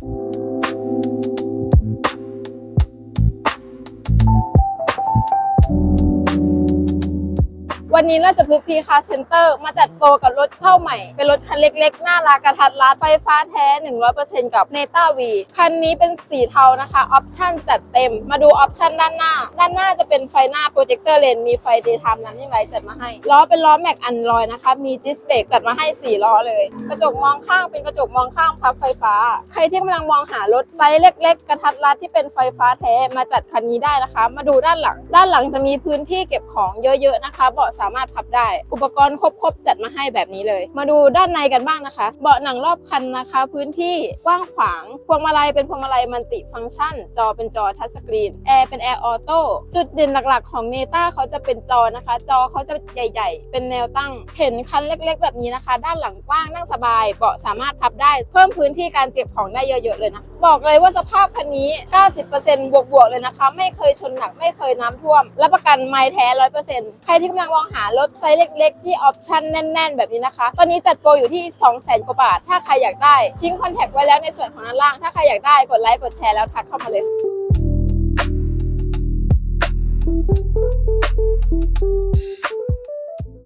Thank you วันนี้เราจะพึกพีคาเซ็นเตอร์มาจัดโปรกับรถเข้าใหม่ เป็นรถคันเล็กๆ น่ารักกระทัดรัดไฟฟ้าแท้ 100%กับ n e t a V คันนี้เป็นสีเทานะคะออปชั่นจัดเต็ม มาดูออปชั่นด้านหน้า ด้านหน้าจะเป็นไฟหน้าโปรเจคเตอร์เลนมีไฟ daytime running light จัดมาให้ล้อเป็นล้อแม็กอันลอยนะคะมีดิสเบรกจัดมาให้ 4 ล้อเลย กระจกมองข้างเป็นกระจกมองข้างพับไฟฟ้า ใครที่กำลังมองหารถไซส์เล็ก ๆ กระทัดรัดที่เป็นไฟฟ้าแท้มาจัดคันนี้ได้นะคะ มาดูด้านหลัง ด้านหลังจะมีพื้นที่เก็บของเยอะๆนะคะเบาะสามารถพับได้ อุปกรณ์ครบๆจัดมาให้แบบนี้เลย มาดูด้านในกันบ้างนะคะ เบาะหนังรอบคันนะคะ พื้นที่กว้างขวางพวงมาลัยเป็นพวงมาลัยมัลติฟังก์ชัน จอเป็นจอทัชสกรีนแอร์เป็นแอร์ออโต้จุดเด่นหลักๆของเนต้าเขาจะเป็นจอนะคะ จอเขาจะใหญ่ ๆ เป็นแนวตั้งเห็นคันเล็ก ๆ แบบนี้นะคะ ด้านหลังกว้างนั่งสบาย เบาะสามารถพับได้ เพิ่มพื้นที่การเก็บของได้เยอะๆเลยนะบอกเลยว่าสภาพคันนี้ 90%บวกๆเลยนะคะ ไม่เคยชนหนักไม่เคยน้ำท่วมรับประกันไม่แท้ 100%ใครที่กำลังมองหารถไซส์เล็ก ๆ ที่ออปชั่นแน่น ๆ แบบนี้นะคะ ตอนนี้จัดโปรอยู่ที่ 200,000กว่าบาท ถ้าใครอยากได้ทิ้งคอนแทคไว้แล้วในส่วนของด้านล่าง ถ้าใครอยากได้กดไลค์กดแชร์แล้วทักเข้ามาเลย Thank